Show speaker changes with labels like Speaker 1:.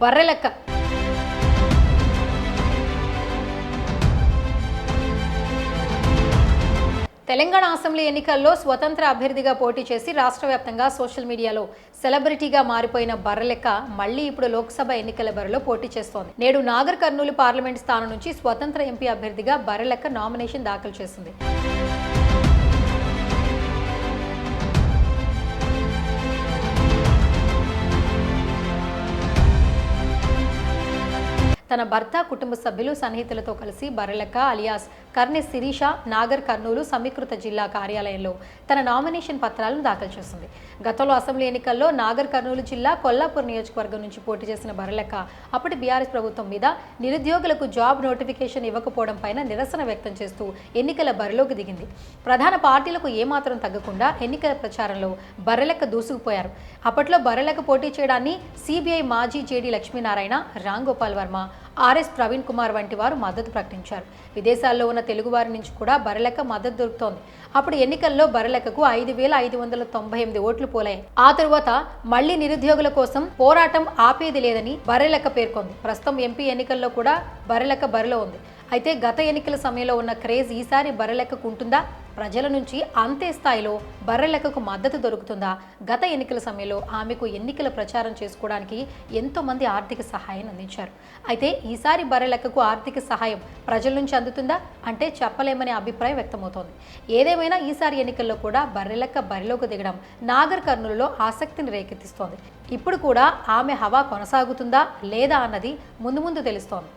Speaker 1: Barrelakka Telangana assembly ఎన్నికల్లో స్వతంత్ర అభ్యర్థిగా పోటీ చేసి రాష్ట్ర వ్యాప్తంగా సోషల్ మీడియాలో సెలబ్రిటీగా మారిపోయిన బర్రెలెక్క మళ్ళీ ఇప్పుడు లోక్సభ ఎన్నికల బరిలో పోటీ చేస్తోంది. నేడు నాగర్ కర్నూలు పార్లమెంట్ స్థానం నుంచి స్వతంత్ర ఎంపీ అభ్యర్థిగా బర్రెలెక్క నామినేషన్ దాఖలు చేసింది. తన భర్త కుటుంబ సభ్యులు సన్నిహితులతో కలిసి బర్రెలక్క అలియాస్ కర్నె శిరీష నాగర్ కర్నూలు సమీకృత జిల్లా కార్యాలయంలో తన నామినేషన్ పత్రాలను దాఖలు చేసింది. గతంలో అసెంబ్లీ ఎన్నికల్లో నాగర్ కర్నూలు జిల్లా కొల్లాపూర్ నియోజకవర్గం నుంచి పోటీ చేసిన బర్రెలక్క అప్పటి బీఆర్ఎస్ ప్రభుత్వం మీద నిరుద్యోగులకు జాబ్ నోటిఫికేషన్ ఇవ్వకపోవడం పైన నిరసన వ్యక్తం చేస్తూ ఎన్నికల బరిలోకి దిగింది. ప్రధాన పార్టీలకు ఏమాత్రం తగ్గకుండా ఎన్నికల ప్రచారంలో బర్రెలెక్క దూసుకుపోయారు. అప్పట్లో బర్రెలెక్క పోటీ చేయడాన్ని సిబిఐ మాజీ జేడీ లక్ష్మీనారాయణ రామ్ గోపాల్ వర్మ ఆర్ఎస్ ప్రవీణ్ కుమార్ వంటి వారు మద్దతు ప్రకటించారు. విదేశాల్లో ఉన్న తెలుగువారి నుంచి కూడా బరలెక్క మద్దతు దొరుకుతోంది. అప్పుడు ఎన్నికల్లో బరలెక్కకు ఐదు వేల ఐదు వందల తొంభై ఎనిమిది ఓట్లు పోలాయి. ఆ తరువాత మళ్ళీ నిరుద్యోగుల కోసం పోరాటం ఆపేది లేదని బరలెక్క పేర్కొంది. ప్రస్తుతం ఎంపీ ఎన్నికల్లో కూడా బరలెక్క బరిలో ఉంది. అయితే గత ఎన్నికల సమయంలో ఉన్న క్రేజ్ ఈసారి బరలెక్కకు ఉంటుందా? ప్రజల నుంచి అంతే స్థాయిలో బర్రెలెక్కకు మద్దతు దొరుకుతుందా? గత ఎన్నికల సమయంలో ఆమెకు ఎన్నికల ప్రచారం చేసుకోవడానికి ఎంతోమంది ఆర్థిక సహాయం అందించారు. అయితే ఈసారి బర్రెలెక్కకు ఆర్థిక సహాయం ప్రజల నుంచి అందుతుందా? అంటే చెప్పలేమనే అభిప్రాయం వ్యక్తమవుతోంది. ఏదేమైనా ఈసారి ఎన్నికల్లో కూడా బర్రెలెక్క బరిలోకి దిగడం నాగర్ కర్నూలులో ఆసక్తిని రేకెత్తిస్తోంది. ఇప్పుడు కూడా ఆమె హవా కొనసాగుతుందా లేదా అన్నది ముందు ముందు తెలుస్తోంది.